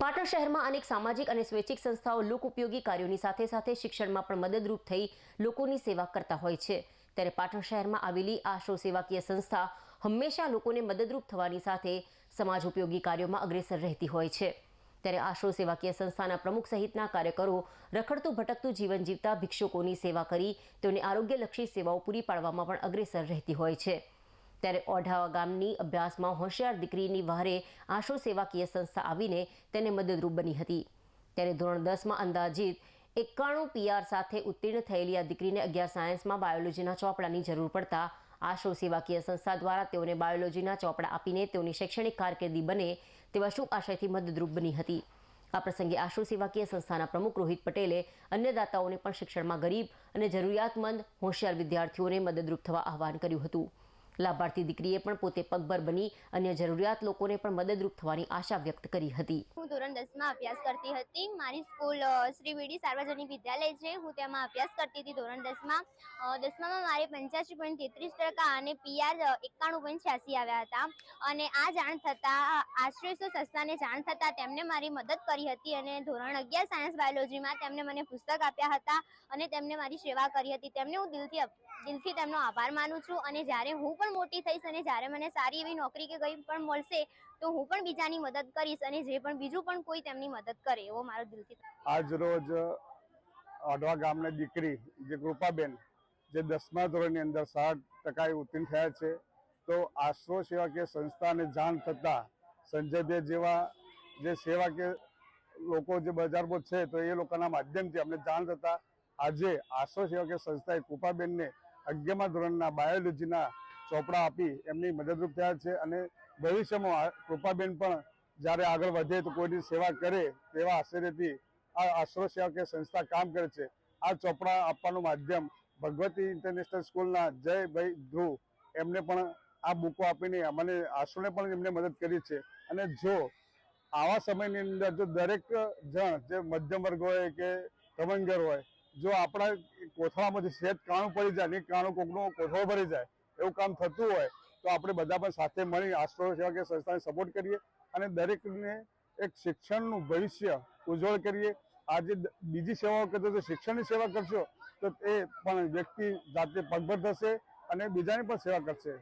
પાટણ શહેરમાં અનેક સામાજિક અને સ્વૈચ્છિક સંસ્થાઓ લોક ઉપયોગી કાર્યોની સાથે સાથે શિક્ષણમાં પણ મદદરૂપ થઈ લોકોની સેવા કરતા હોય છે. ત્યારે પાટણ શહેરમાં આવેલી આ શો સેવાકીય સંસ્થા હંમેશા લોકોને મદદરૂપ થવાની સાથે સમાજ ઉપયોગી કાર્યોમાં અગ્રેસર રહેતી હોય છે. ત્યારે આશો સેવાકીય સંસ્થાના પ્રમુખ સહિતના કાર્યકરો રખડતું ભટકતું જીવન જીવતા ભિક્ષુકોની સેવા કરી તેઓને આરોગ્યલક્ષી સેવાઓ પૂરી પાડવામાં પણ અગ્રેસર રહેતી હોય છે. ત્યારે ઓઢાવા ગામની અભ્યાસમાં હોશિયાર દીકરીની વહારે આશો સેવાકીય સંસ્થા આવીને તેને મદદરૂપ બની હતી. ત્યારે ધોરણ દસમાં અંદાજિત એકાણું પીઆર સાથે ઉત્તીર્ણ થયેલી આ દીકરીને અગિયાર સાયન્સમાં બાયોલોજીના ચોપડાની જરૂર પડતા આશો સેવાકીય સંસ્થા દ્વારા તેઓને બાયોલોજીના ચોપડા આપીને તેઓની શૈક્ષણિક કારકિર્દી બને તેવા શુભ આશયથી મદદરૂપ બની હતી. આ પ્રસંગે આશુ સેવાકીય સંસ્થાના પ્રમુખ રોહિત પટેલે અન્ય દાતાઓને પણ શિક્ષણમાં ગરીબ અને જરૂરિયાતમંદ હોશિયાર વિદ્યાર્થીઓને મદદરૂપ થવા આહવાન કર્યું હતું. લાભાર્થી દીકરીએ પણ પોતે પગભર બની અન્ય જરૂરિયાત લોકોને પણ મદદરૂપ થવાની આશા વ્યક્ત કરી હતી. હું ધોરણ દસમાં અભ્યાસ કરતી હતી. મારી સ્કૂલ શ્રી વીડી સાર્વજનિક વિદ્યાલય છે. હું તેમાં અભ્યાસ કરતી હતી ધોરણ દસમાં દસમામાં મારે પંચ્યાસી પોઈન્ટ તેત્રીસ ટકા અને પીઆર એકાણું પોઈન્ટ છ્યાસી આવ્યા હતા. અને આ જાણ થતાં આશ્રયસો સંસ્થાને જાણ થતાં તેમણે મારી મદદ કરી હતી અને ધોરણ અગિયાર સાયન્સ બાયોલોજીમાં તેમણે મને પુસ્તક આપ્યા હતા અને તેમને મારી સેવા કરી હતી. તેમને હું દિલથી દિલથી તેમનો આભાર માનું છું અને જ્યારે હું પણ મોટી થઈશ અને જ્યારે મને સારી એવી નોકરી કે કંઈ પણ મળશે, તો હું પણ બીજાની મદદ કરીશ અને જે પણ બીજું પણ કોઈ તેમની મદદ કરે, એવો મારો દિલથી આજ રોજ ગામની દીકરી, જે કૃપાબેન, જે દસમા ધોરણની અંદર સાઠ ટકાએ ઉત્તીર્ણ થયા છે, તો આશરો સેવાકીય સંસ્થાને જાણ થતાં સંજયભાઈ જેવા જે સેવાકીય લોકો જે બજારમાં છે, તો એ લોકોના માધ્યમથી અમને જાણ થતાં આજે આશરો સેવાકીય સંસ્થાએ કૃપાબેનને અગિયારમા ધોરણના બાયોલોજીના ચોપડા આપી એમની મદદરૂપ થયા છે અને ભવિષ્યમાં કૃપાબેન પણ જ્યારે આગળ વધે તો કોઈની સેવા કરે તેવા આશ્ચર્યથી આ આશ્રય કે સંસ્થા કામ કરે છે. આ ચોપડા આપવાનું માધ્યમ ભગવતી ઇન્ટરનેશનલ સ્કૂલના જયભાઈ ધ્રુવ એમને પણ આ બુકો આપીને અમને આશ્રોને પણ એમને મદદ કરી છે. અને જો આવા સમયની અંદર જો દરેક જણ જે મધ્યમ વર્ગ હોય કે કમંગર હોય, જો આપણા કોથળામાંથી શેત કાણું પડી જાય ને કાણું કોકનું કોથળો ભરી જાય એવું કામ થતું હોય, તો આપણે બધા પણ સાથે મળી આશ્રો સેવા કે સંસ્થાને સપોર્ટ કરીએ અને દરેકને એક શિક્ષણનું ભવિષ્ય ઉજ્જવળ કરીએ. આજે બીજી સેવાઓ કરતા તો શિક્ષણની સેવા કરશો, તો એ પણ વ્યક્તિ જાતે પગભર થશે અને બીજાની પણ સેવા કરશે.